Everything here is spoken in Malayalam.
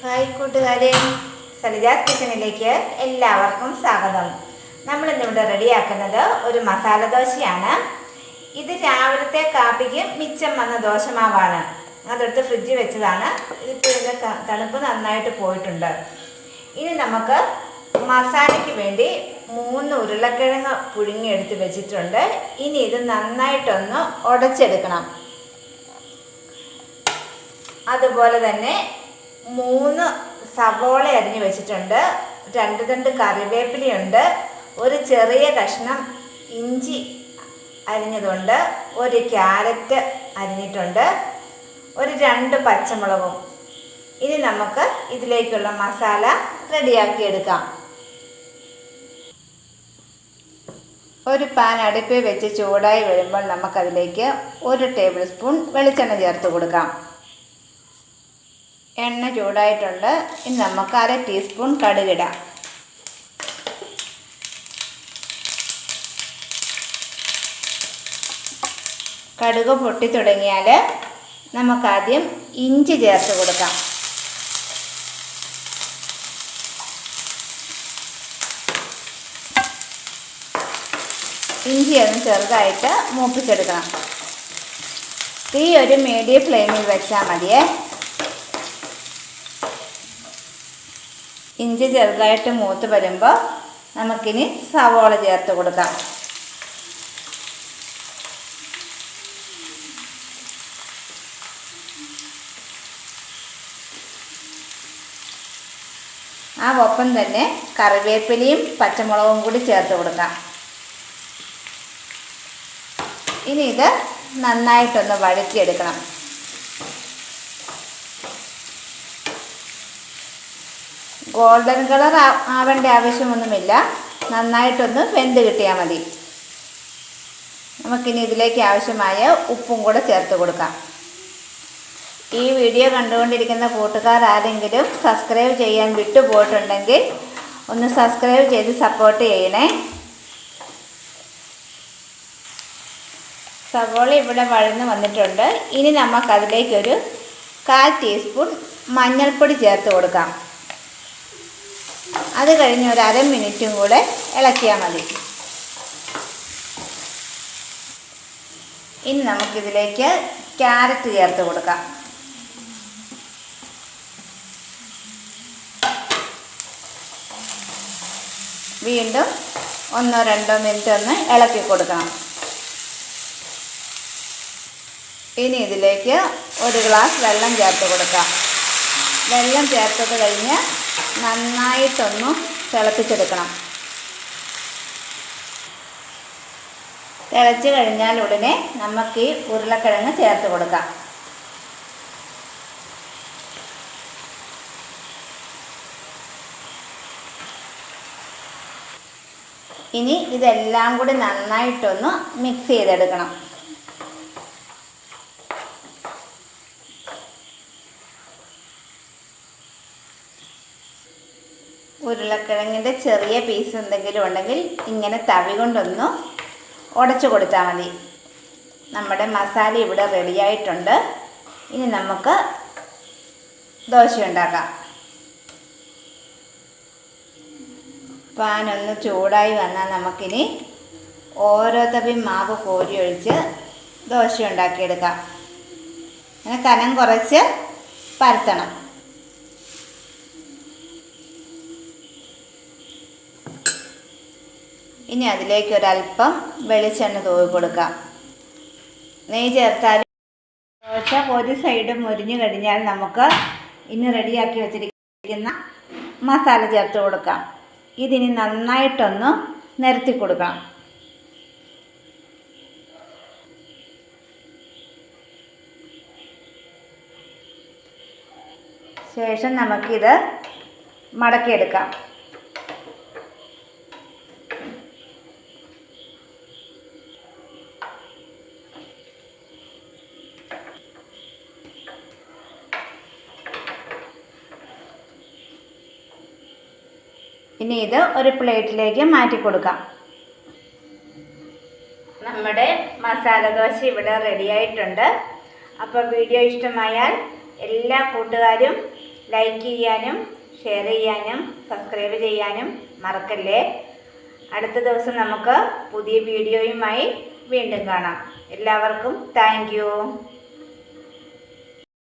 ഹായ് കൂട്ടുകാരെ. സലിജാസ് കിച്ചണിലേക്ക് എല്ലാവർക്കും സ്വാഗതം. നമ്മൾ ഇന്നിവിടെ റെഡിയാക്കുന്നത് ഒരു മസാല ദോശയാണ്. ഇത് രാവിലത്തെ കാപ്പിക്ക് മിച്ചം വന്ന ദോശമാവാണ്. അതെടുത്ത് ഫ്രിഡ്ജിൽ വെച്ചതാണ്. ഇപ്പോൾ ഇതിന്റെ തണുപ്പ് നന്നായിട്ട് പോയിട്ടുണ്ട്. ഇനി നമുക്ക് മസാലയ്ക്ക് വേണ്ടി മൂന്ന് ഉരുളക്കിഴങ്ങ് പുഴുങ്ങിയെടുത്ത് വെച്ചിട്ടുണ്ട്. ഇനി ഇത് നന്നായിട്ടൊന്ന് ഉടച്ചെടുക്കണം. അതുപോലെ തന്നെ മൂന്ന് സവോള അരിഞ്ഞ് വെച്ചിട്ടുണ്ട്. രണ്ട് രണ്ട് കറിവേപ്പിലയുണ്ട്. ഒരു ചെറിയ കഷ്ണം ഇഞ്ചി അരിഞ്ഞതുണ്ട്. ഒരു ക്യാരറ്റ് അരിഞ്ഞിട്ടുണ്ട്. ഒരു രണ്ട് പച്ചമുളകും. ഇനി നമുക്ക് ഇതിലേക്കുള്ള മസാല റെഡിയാക്കി എടുക്കാം. ഒരു പാൻ അടുപ്പിൽ വെച്ച് ചൂടായി വരുമ്പോൾ നമുക്കതിലേക്ക് ഒരു ടേബിൾ സ്പൂൺ വെളിച്ചെണ്ണ ചേർത്ത് കൊടുക്കാം. എണ്ണ ചൂടായിട്ടുണ്ട്. ഇനി നമുക്ക് അര ടീസ്പൂൺ കടുകിടാം. കടുക് പൊട്ടി തുടങ്ങിയാൽ നമുക്കാദ്യം ഇഞ്ചി ചേർത്ത് കൊടുക്കാം. ഇഞ്ചി ഒന്ന് ചെറുതായിട്ട് മൂപ്പിച്ചെടുക്കണം. തീ ഒരു മീഡിയം ഫ്ലെയിമിൽ വെച്ചാൽ മതിയേ. ഇഞ്ചി ചെറുതായിട്ട് മൂത്ത് വരുമ്പോൾ നമുക്കിനി സവോള ചേർത്ത് കൊടുക്കാം. ആ ഒപ്പം തന്നെ കറിവേപ്പിലയും പച്ചമുളകും കൂടി ചേർത്ത് കൊടുക്കാം. ഇനി ഇത് നന്നായിട്ടൊന്ന് വഴറ്റിയെടുക്കണം. ഗോൾഡൻ കളർ ആവേണ്ട ആവശ്യമൊന്നുമില്ല. നന്നായിട്ടൊന്ന് വെന്ത് കിട്ടിയാൽ മതി. നമുക്കിനി ഇതിലേക്ക് ആവശ്യമായ ഉപ്പും കൂടെ ചേർത്ത് കൊടുക്കാം. ഈ വീഡിയോ കണ്ടുകൊണ്ടിരിക്കുന്ന കൂട്ടുകാർ ആരെങ്കിലും സബ്സ്ക്രൈബ് ചെയ്യാൻ വിട്ടുപോയിട്ടുണ്ടെങ്കിൽ ഒന്ന് സബ്സ്ക്രൈബ് ചെയ്ത് സപ്പോർട്ട് ചെയ്യണേ. സവോള ഇവിടെ വഴന്ന് വന്നിട്ടുണ്ട്. ഇനി നമുക്കതിലേക്കൊരു കാൽ ടീസ്പൂൺ മഞ്ഞൾപ്പൊടി ചേർത്ത് കൊടുക്കാം. അത് കഴിഞ്ഞ് ഒരു അര മിനിറ്റും കൂടെ ഇളക്കിയാൽ മതി. ഇനി നമുക്കിതിലേക്ക് ക്യാരറ്റ് ചേർത്ത് കൊടുക്കാം. വീണ്ടും ഒന്നോ രണ്ടോ മിനിറ്റ് ഒന്ന് ഇളക്കി കൊടുക്കണം. ഇനി ഇതിലേക്ക് ഒരു ഗ്ലാസ് വെള്ളം ചേർത്ത് കൊടുക്കാം. വെള്ളം ചേർത്തത് കഴിഞ്ഞ് നന്നായിട്ടൊന്ന് തിളപ്പിച്ചെടുക്കണം. തിളച്ച് കഴിഞ്ഞാൽ ഉടനെ നമുക്ക് ഈ ഉരുളക്കിഴങ്ങ് ചേർത്ത് കൊടുക്കാം. ഇനി ഇതെല്ലാം കൂടി നന്നായിട്ടൊന്ന് മിക്സ് ചെയ്തെടുക്കണം. ഉരുളക്കിഴങ്ങിന്റെ ചെറിയ പീസ് എന്തെങ്കിലും ഉണ്ടെങ്കിൽ ഇങ്ങനെ തവി കൊണ്ടൊന്ന് ഉടച്ചു കൊടുത്താൽ മതി. നമ്മുടെ മസാല ഇവിടെ റെഡിയായിട്ടുണ്ട് ഇനി നമുക്ക് ദോശ ഉണ്ടാക്കാം. പാനൊന്ന് ചൂടായി വന്നാൽ നമുക്കിനി ഓരോ തവി മാവ് കോരി ഒഴിച്ച് ദോശ ഉണ്ടാക്കിയെടുക്കാം. അങ്ങനെ കനം കുറച്ച് പരത്തണം. ഇനി അതിലേക്ക് ഒരല്പം വെളിച്ചെണ്ണ തൂവി കൊടുക്കാം. നെയ്യ് ചേർത്താൽ ദോശ ഒരു സൈഡ് മുരിഞ്ഞു കഴിഞ്ഞാൽ നമുക്ക് ഇനി റെഡിയാക്കി വെച്ചിരിക്കുന്ന മസാല ചേർത്ത് കൊടുക്കാം. ഇതിനി നന്നായിട്ടൊന്ന് നിരത്തി കൊടുക്കാം. ശേഷം നമുക്കിത് മടക്കിയെടുക്കാം. ഇനി ഇത് ഒരു പ്ലേറ്റിലേക്ക് മാറ്റി കൊടുക്കാം. നമ്മുടെ മസാല ദോശ ഇവിടെ റെഡിയായിട്ടുണ്ട് അപ്പോൾ വീഡിയോ ഇഷ്ടമായാൽ എല്ലാ കൂട്ടുകാരും ലൈക്ക് ചെയ്യാനും ഷെയർ ചെയ്യാനും സബ്സ്ക്രൈബ് ചെയ്യാനും മറക്കല്ലേ? അടുത്ത ദിവസം നമുക്ക് പുതിയ വീഡിയോയുമായി വീണ്ടും കാണാം. എല്ലാവർക്കും താങ്ക്